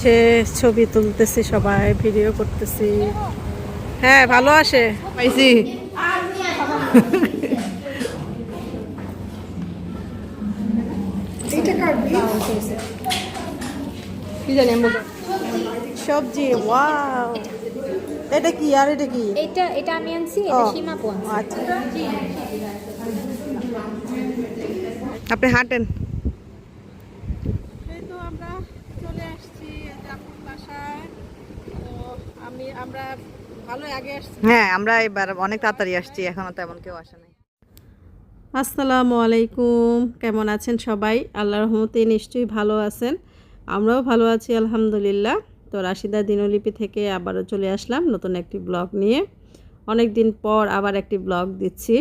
সে ছবি তুলতেছি সবাই ভিডিও করতেছি। হ্যাঁ ভালো আসে। পাইছি। সবজি ওয়াও এটা কি? আর এটা কি? এটা এটা আমি আনছি এটা সীমা আচ্ছা। আপনি হাঁটেন? তো আমরা চলে আসছি জাফর বাসায়। তো আমি আমরা ভালোই আগে আসছি। হ্যাঁ আমরা এবার অনেক তাড়াতাড়ি আসছি এখনও তেমন কেউ আসে নাই। আসসালামু আলাইকুম কেমন আছেন সবাই? আল্লাহর রহমতে নিশ্চয়ই ভালো আছেন। আমরাও ভালো আছি আলহামদুলিল্লাহ। তো রাশিদা দিনলিপি থেকে আবারও চলে আসলাম নতুন একটি ব্লগ নিয়ে। অনেক দিন পর আবার একটি ব্লগ দিচ্ছি।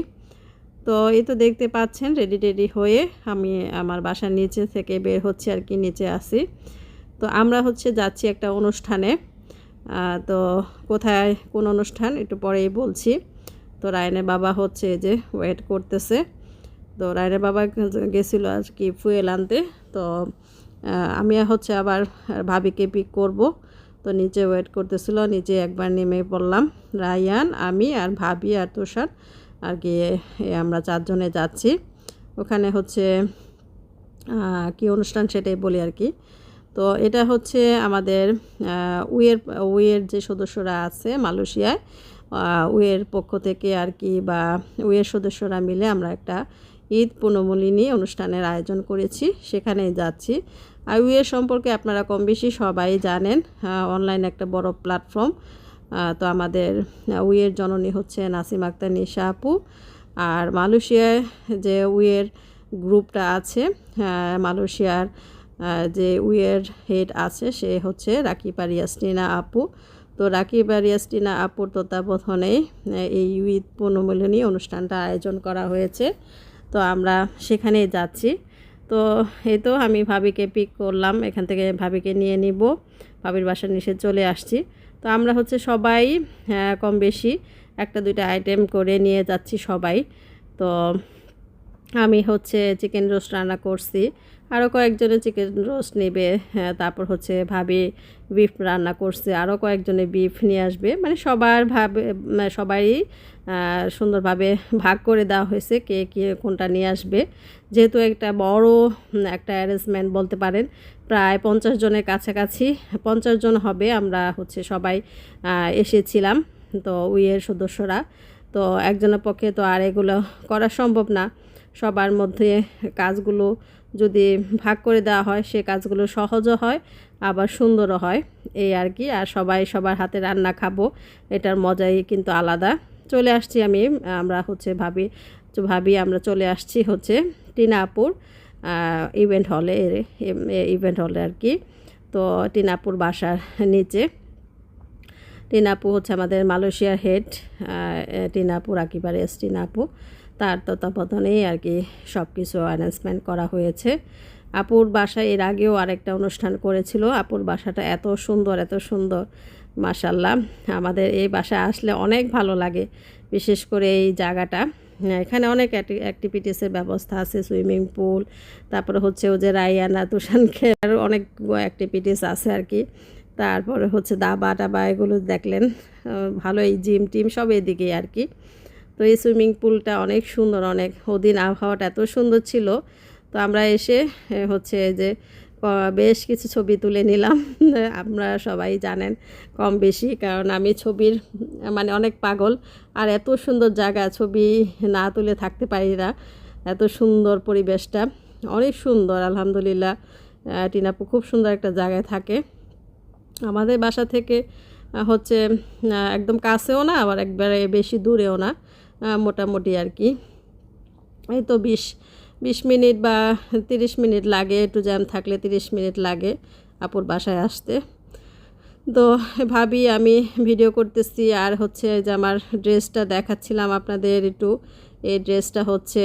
তো এই তো দেখতে পাচ্ছেন রেডি টেডি হয়ে আমি আমার বাসার নিচে থেকে বের হচ্ছে আর কি, নিচে আসি তো আমরা হচ্ছে যাচ্ছি একটা অনুষ্ঠানে। তো কোথায়, কোন অনুষ্ঠান একটু পরেই বলছি। তো রায়নের বাবা হচ্ছে যে ওয়েট করতেছে। তো রায়নের বাবা গেছিল আর কি ফুয়েল আনতে। তো আমি হচ্ছে আবার ভাবিকে পিক করব। তো নিচে ওয়েট করতেছিল, নিচে একবার নেমে পড়লাম। রায়ান, আমি আর ভাবি আর তুষার আর কি আমরা চারজনে যাচ্ছি। ওখানে হচ্ছে কি অনুষ্ঠান সেটাই বলি আর কি। তো এটা হচ্ছে আমাদের উয়ের উইয়ের যে সদস্যরা আছে মালয়েশিয়ায় উয়ের পক্ষ থেকে আর কি বা উইয়ের সদস্যরা মিলে আমরা একটা ঈদ পুনমলিনী অনুষ্ঠানের আয়োজন করেছি, সেখানেই যাচ্ছি। আর উয়ের সম্পর্কে আপনারা কম বেশি সবাই জানেন অনলাইন একটা বড় প্ল্যাটফর্ম তো আমাদের উইয়ের জননী হচ্ছে নাসিম আক্তার নিশা আপু। আর মালয়েশিয়ায় যে উইয়ের গ্রুপটা আছে মালয়েশিয়ার যে উইয়ের হেড আছে, সে হচ্ছে রাকিব আরিয়াস্টিনা আপু। তো রাকিব আরিয়াস্টিনা আপুর তত্ত্বাবধানেই এই ঈদ পুনর্মিলনী অনুষ্ঠানটা আয়োজন করা হয়েছে। তো আমরা সেখানেই যাচ্ছি। তো এই তো আমি ভাবিকে পিক করলাম, এখান থেকে ভাবিকে নিয়ে নিব। ভাবির বাসার নিচে চলে আসছি। তো আমরা হচ্ছে সবাই কম বেশি একটা দুইটা আইটেম করে নিয়ে যাচ্ছি সবাই। তো আমি হচ্ছে চিকেন রোস্ট রান্না করছি। আরও কয়েকজনে চিকেন রোস্ট নেবে হ্যাঁ, তারপর হচ্ছে ভাবি বিফ রান্না করছে আরও কয়েকজনে বিফ নিয়ে আসবে। মানে সবার ভাবে মানে সবারই সুন্দরভাবে ভাগ করে দেওয়া হয়েছে কে কে কোনটা নিয়ে আসবে। যেহেতু একটা বড় একটা অ্যারেঞ্জমেন্ট বলতে পারেন প্রায় পঞ্চাশ জনের কাছাকাছি পঞ্চাশ জন হবে আমরা হচ্ছে সবাই এসেছিলাম তো উইয়ের সদস্যরা। তো একজনের পক্ষে তো আর এগুলো করা সম্ভব না। সবার মধ্যে কাজগুলো যদি ভাগ করে দেওয়া হয়, সে কাজগুলো সহজও হয়, আবার সুন্দরও হয়। এই আর কি। আর সবাই সবার হাতে রান্না খাব, এটার মজাই কিন্তু আলাদা। চলে আসছি আমি, আমরা হচ্ছে ভাবি ভাবি আমরা চলে আসছি হচ্ছে টিনাপুর ইভেন্ট হলে ইভেন্ট হলে আর কি। তো টিনাপুর বাসার নিচে। টিনাপু হচ্ছে আমাদের মালয়েশিয়ার হেড টিনাপু রাকিবার এস টিনাপু। তার তত্ত্বাবধানেই আর কি সব কিছু অ্যারেঞ্জমেন্ট করা হয়েছে। আপুর বাসায় এর আগেও আরেকটা অনুষ্ঠান করেছিল। আপুর বাসাটা এত সুন্দর এত সুন্দর। মাসাল্লাহ আমাদের এই বাসায় আসলে অনেক ভালো লাগে, বিশেষ করে এই জায়গাটা। এখানে অনেক অ্যাক্টিভিটিসের ব্যবস্থা আছে সুইমিং পুল তারপরে হচ্ছে ও যে রাইয়ানা তুষান খেয়ার অনেক অ্যাক্টিভিটিস আছে আর কি। তারপরে হচ্ছে দাবা টাবা এগুলো দেখলেন ভালো এই জিম টিম সব এদিকেই আর কি। তো এই সুইমিং পুলটা অনেক সুন্দর, অনেক ওদিন আবহাওয়াটা এত সুন্দর ছিল। তো আমরা এসে হচ্ছে যে বেশ কিছু ছবি তুলে নিলাম। আপনারা সবাই জানেন কম বেশি, কারণ আমি ছবির মানে অনেক পাগল। আর এত সুন্দর জায়গা, ছবি না তুলে থাকতে পারি না। এত সুন্দর পরিবেশটা, অনেক সুন্দর, আলহামদুলিল্লাহ। টিনাপু খুব সুন্দর একটা জায়গায় থাকে। আমাদের বাসা থেকে হচ্ছে একদম কাছেও না, আবার একবারে বেশি দূরেও না। মোটামুটি আর কি। এই তো বিশ বিশ মিনিট বা তিরিশ মিনিট লাগে, একটু জ্যাম থাকলে তিরিশ মিনিট লাগে আপুর বাসায় আসতে। তো ভাবি, আমি ভিডিও করতেছি, আর হচ্ছে যে আমার ড্রেসটা দেখাচ্ছিলাম আপনাদের একটু। এই ড্রেসটা হচ্ছে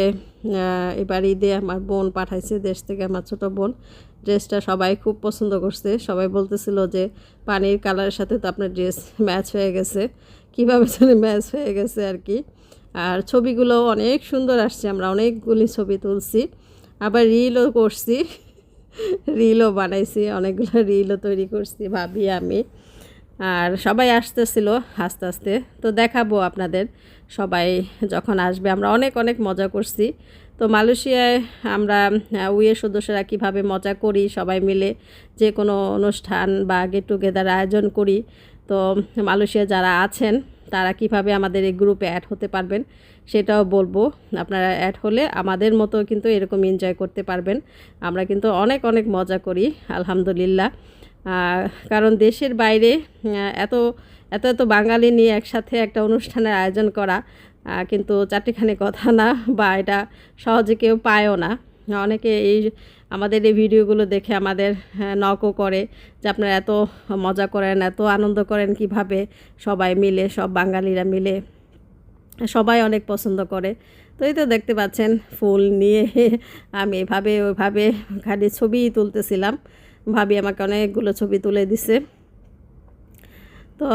এবার ঈদে আমার বোন পাঠাইছে, দেশ থেকে আমার ছোটো বোন। ড্রেসটা সবাই খুব পছন্দ করছে। সবাই বলতেছিল যে, পানির কালারের সাথে তো আপনার ড্রেস ম্যাচ হয়ে গেছে। কীভাবে যেন ম্যাচ হয়ে গেছে আর কি। আর ছবিগুলো অনেক সুন্দর আসছে, আমরা অনেকগুলি ছবি তুলছি। আবার রিলও করছি, রিলও বানাইছি, অনেকগুলো রিলও তৈরি করছি, ভাবি, আমি। আর সবাই আসতেছিল আস্তে আস্তে, তো দেখাবো আপনাদের সবাই যখন আসবে। আমরা অনেক অনেক মজা করছি। তো মালয়েশিয়ায় আমরা উইয়ের সদস্যরা কীভাবে মজা করি, সবাই মিলে যে কোনো অনুষ্ঠান বা গেট টুগেদার আয়োজন করি। তো মালয়েশিয়া যারা আছেন তারা কীভাবে আমাদের এই গ্রুপে অ্যাড হতে পারবেন সেটাও বলব। আপনারা অ্যাড হলে আমাদের মতো কিন্তু এরকম এনজয় করতে পারবেন। আমরা কিন্তু অনেক অনেক মজা করি, আলহামদুলিল্লাহ। কারণ দেশের বাইরে এত এত এত বাঙালি নিয়ে একসাথে একটা অনুষ্ঠানের আয়োজন করা কিন্তু চারটিখানি কথা না বা এটা সহজে কেউ পায়ও না। অনেকে এই আমাদের এই ভিডিওগুলো দেখে আমাদের হ্যাঁ, নকও করে যে আপনারা এত মজা করেন এত আনন্দ করেন কীভাবে সবাই মিলে সব বাঙালিরা মিলে সবাই অনেক পছন্দ করে। তো এই তো দেখতে পাচ্ছেন ফুল নিয়ে আমি এভাবে ওইভাবে খালি ছবি তুলতেছিলাম। ভাবি আমাকে অনেকগুলো ছবি তুলে দিছে। তো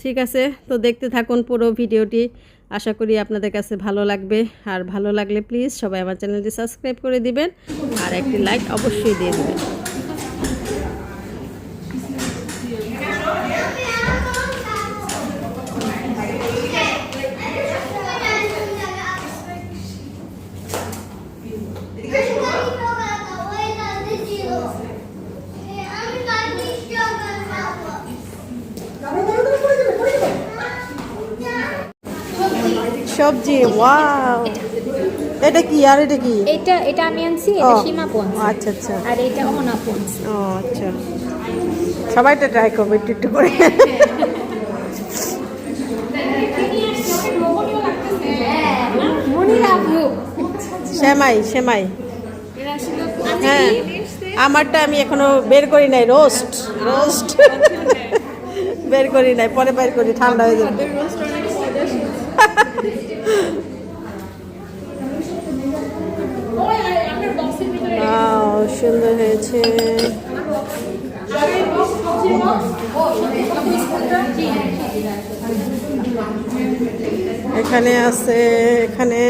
ঠিক আছে তো দেখতে থাকুন পুরো ভিডিওটি। আশা করি আপনাদের কাছে ভালো লাগবে। আর ভালো লাগলে প্লিজ সবাই আমার চ্যানেলটি সাবস্ক্রাইব করে দিবেন। আর একটি লাইক অবশ্যই দিয়ে দেবেন। সবজি ওয়াও। এটা কি আর এটা কি? এটা এটা আমি আনছি এটা সীমা পন্স আচ্ছা আচ্ছা। আর এটা অনা পন্স ও আচ্ছা। সবাইটা ট্রাই করবে একটু একটু করে। সেমাই সেমাই। হ্যাঁ আমারটা আমি এখনও বের করি নাই রোস্ট রোস্ট বের করি নাই পরে বের করি ঠান্ডা হয়ে যাবে। সুন্দর হয়েছে। এখানে আছে এখানে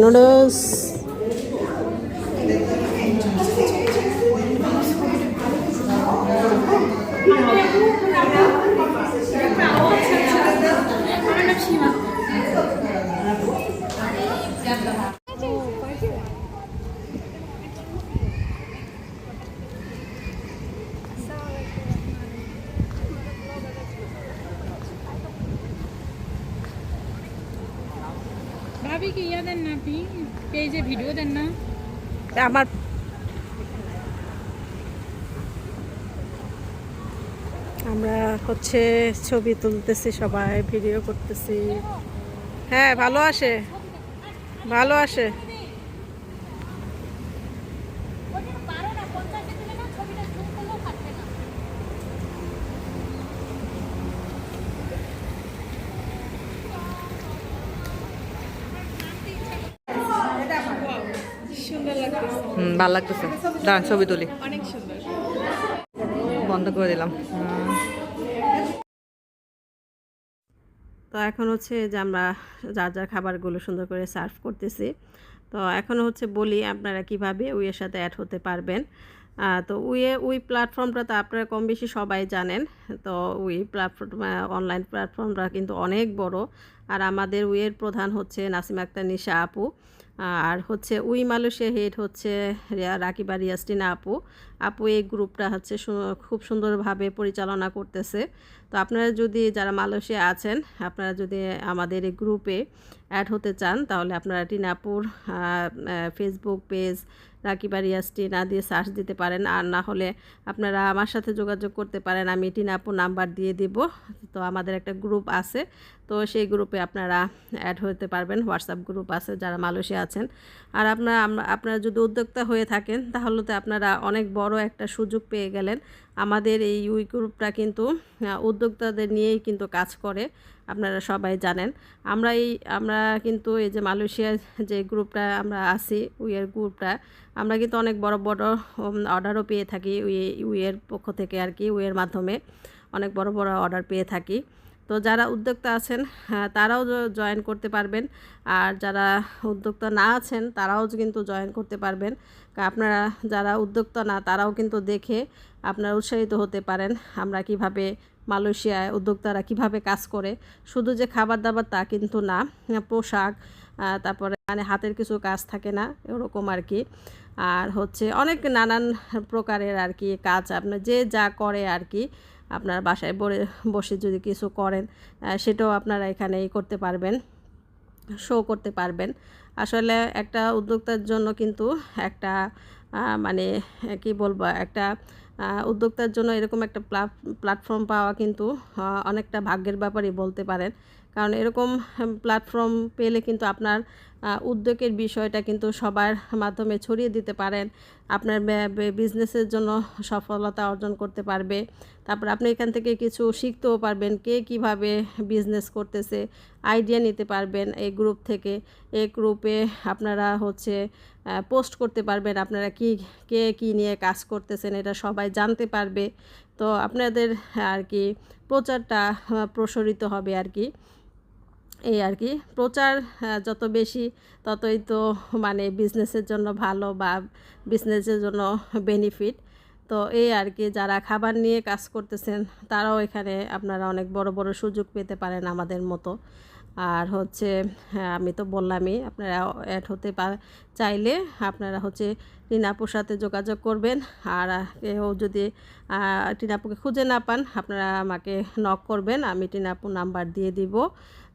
নুডলস। ভাবি কি ইয়া দেন না আপনি পেজে ভিডিও দেন না আমার আমরা হচ্ছে ছবি তুলতেছি সবাই ভিডিও করতেছি। হ্যাঁ ভালো আসে। ভালো আসে। হুম ভালো লাগতেছে। দাঁড়ান ছবি তুলি। অনেক সুন্দর। বন্ধ করে দিলাম। তো এখন হচ্ছে যে আমরা যার যার খাবারগুলো সুন্দর করে সার্ভ করতেছি। তো এখন হচ্ছে বলি আপনারা কীভাবে উইয়ের সাথে অ্যাড হতে পারবেন। তো উইয়ে, উই প্ল্যাটফর্মটা তো আপনারা কম বেশি সবাই জানেন। তো উই প্ল্যাটফর্ম অনলাইন প্ল্যাটফর্মটা কিন্তু অনেক বড়। আর আমাদের উইয়ের প্রধান হচ্ছে নাসিম আক্তার নিশা আপু। আর হচ্ছে উই মালয়েশিয়া হেড হচ্ছে রাকিবা রিয়াস্টিনা আপু। আপু এই গ্রুপটা হচ্ছে খুব সুন্দরভাবে পরিচালনা করতেছে। তো আপনারা যদি যারা মালয়েশিয়া আছেন, আপনারা যদি আমাদের এই গ্রুপে অ্যাড হতে চান, তাহলে আপনারা টিনাপুর ফেসবুক পেজ রাকিবা রিয়াসটি না দিয়ে সার্চ দিতে পারেন। আর না হলে আপনারা আমার সাথে যোগাযোগ করতে পারেন, আমি টিনাপুর নাম্বার দিয়ে দিব। তো আমাদের একটা গ্রুপ আছে তো সেই গ্রুপে আপনারা অ্যাড হতে পারবেন। হোয়াটসঅ্যাপ গ্রুপ আছে যারা মালয়েশিয়া আছেন। আর আপনারা আপনারা যদি উদ্যোক্তা হয়ে থাকেন, তাহলে তো আপনারা অনেক বড় একটা সুযোগ পেয়ে গেলেন। আমাদের এই ইউই গ্রুপটা কিন্তু উদ্যোক্তাদের নিয়েই কিন্তু কাজ করে, আপনারা সবাই জানেন। আমরা এই, আমরা কিন্তু এই যে মালয়েশিয়ার যে গ্রুপটা আমরা আছি উইয়ের গ্রুপটা আমরা কিন্তু অনেক বড় বড় অর্ডারও পেয়ে থাকি। উই উইয়ের পক্ষ থেকে আর কি উইয়ের মাধ্যমে অনেক বড় বড় অর্ডার পেয়ে থাকি। তো যারা উদ্যোক্তা আছেন হ্যাঁ, তারাও জয়েন করতে পারবেন। আর যারা উদ্যোক্তা না আছেন তারাও কিন্তু জয়েন করতে পারবেন। আপনারা যারা উদ্যোক্তা না তারাও কিন্তু দেখে আপনারা উৎসাহিত হতে পারেন। আমরা কীভাবে মালয়েশিয়ায় উদ্যোক্তারা কীভাবে কাজ করে। শুধু যে খাবার দাবার তা কিন্তু না পোশাক তারপরে মানে হাতের কিছু কাজ থাকে না এরকম আর কি। আর হচ্ছে অনেক নানান প্রকারের আর কি কাজ আপনার যে যা করে আর কি আপনার বাসায় বসে বসে যদি কিছু করেন সেটাও আপনারা এখানেই করতে পারবেন শো করতে পারবেন। আসলে একটা উদ্যোক্তার জন্য কিন্তু একটা মানে কি বলব, একটা উদ্যোক্তার জন্য এরকম একটা প্ল্যাটফর্ম পাওয়া কিন্তু অনেকটা ভাগ্যের ব্যাপারই বলতে পারেন। কারণ এরকম প্ল্যাটফর্ম পেলে কিন্তু আপনার উদ্যোগের বিষয়টা কিন্তু সবার মাধ্যমে ছড়িয়ে দিতে পারেন। আপনার বিজনেসের জন্য সফলতা অর্জন করতে পারবে। তারপর আপনি এখান থেকে কিছু শিখতেও পারবেন কে কীভাবে বিজনেস করতেছে আইডিয়া নিতে পারবেন এই গ্রুপ থেকে। এই গ্রুপে আপনারা হচ্ছে পোস্ট করতে পারবেন আপনারা কি, কে কি নিয়ে কাজ করতেছেন এটা সবাই জানতে পারবে। তো আপনাদের আর কি প্রচারটা প্রসারিত হবে আর কি। এই আর কি। প্রচার যত বেশি ততই তো মানে বিজনেসের জন্য ভালো বা বিজনেসের জন্য বেনিফিট তো এই আর কি যারা খাবার নিয়ে কাজ করতেছেন তারাও এখানে আপনারা অনেক বড় বড় সুযোগ পেতে পারেন আমাদের মতো। আর হচ্ছে হ্যাঁ, আমি তো বললামই আপনারা অ্যাড হতে পা চাইলে আপনারা হচ্ছে টিনাপুর সাথে যোগাযোগ করবেন। আর কেউ যদি টিনাপুকে খুঁজে না পান আপনারা আমাকে নক করবেন আমি টিনাপুর নাম্বার দিয়ে দিব।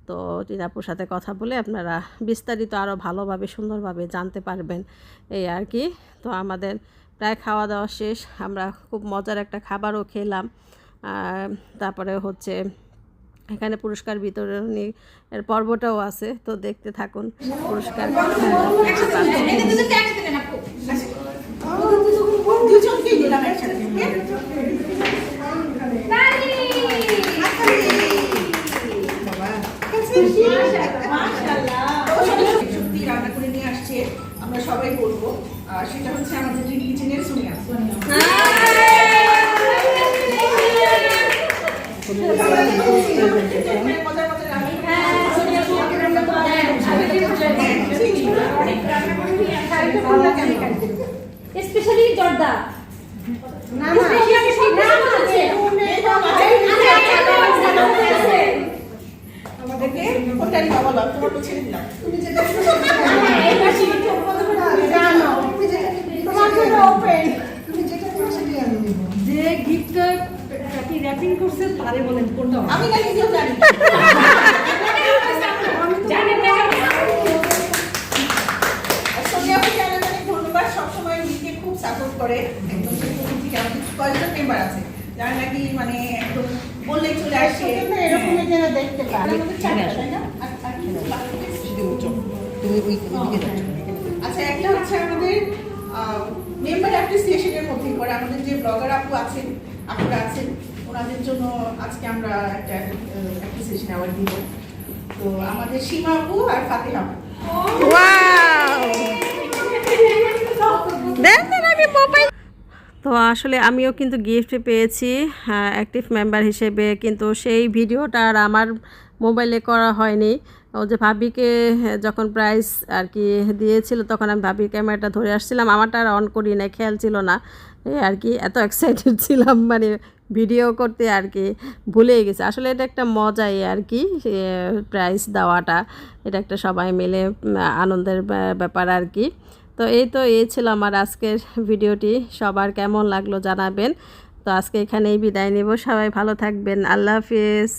তো টিনাপুর সাথে কথা বলে আপনারা বিস্তারিত আরও ভালোভাবে, সুন্দরভাবে জানতে পারবেন এই আর কি। তো আমাদের প্রায় খাওয়া দাওয়া শেষ, আমরা খুব মজার একটা খাবারও খেলাম। তারপরে হচ্ছে এখানে পুরস্কার বিতরণী এর পর্বটাও আছে, তো দেখতে থাকুন পুরস্কার একসাথে রান্না করে নিয়ে আসছে আমরা সবাই বলব সেটা হচ্ছে আমাদের ড্রিম কিচেনের সোনিয়া স্পেশালি জর্দা না না আমাদেরকে কোনটাই বাবা লাভ তোমার তো ছেড়ে দিলাম। তুমি যেটা জানো। তুমি যেটা তোমার জন্য ওপেন তুমি যেটা করো সেটাই আমি নিব যে গিফটটা কি র্যাপিং করছে তারে বলেন কোনটা আমি না নিজেও জানি। সাপোর্ট করে। একদম থেকে কয়েকজন মেম্বার আছে যারা নাকি মানে একদম বললেই চলে আসে। এরকমই যেন দেখতে পারে? আচ্ছা একটা হচ্ছে আমাদের মেম্বার অ্যাপ্রিসিয়েশনের মধ্যে পড়ে আমাদের যে ব্লগার আপু আছেন আপুরা আছেন ওনাদের জন্য আজকে আমরা একটা অ্যাপ্রিসিয়েশন অ্যাওয়ার্ড দিব। তো আমাদের সীমা আপু আর ফাতেহা আপু। তো আসলে আমিও কিন্তু গিফট পেয়েছি অ্যাক্টিভ মেম্বার হিসেবে। কিন্তু সেই ভিডিওটা আর আমার মোবাইলে করা হয়নি। ও যে ভাবিকে যখন প্রাইস আর কি দিয়েছিল, তখন আমি ভাবির ক্যামেরাটা ধরে আসছিলাম। আমারটা আর অন করি না খেয়াল ছিল না। আর কি, এত এক্সাইটেড ছিলাম মানে ভিডিও করতে আর কি ভুলেই গেছে। আসলে এটা একটা মজাই আর কি প্রাইস দেওয়াটা। এটা একটা সবাই মিলে আনন্দের ব্যাপার আর কি। তো এই তো, এই ছিল আমার আজকের ভিডিওটি। সবার কেমন লাগল জানাবেন। তো আজকে এখানেই বিদায় নেব। সবাই ভালো থাকবেন। আল্লাহ হাফিজ।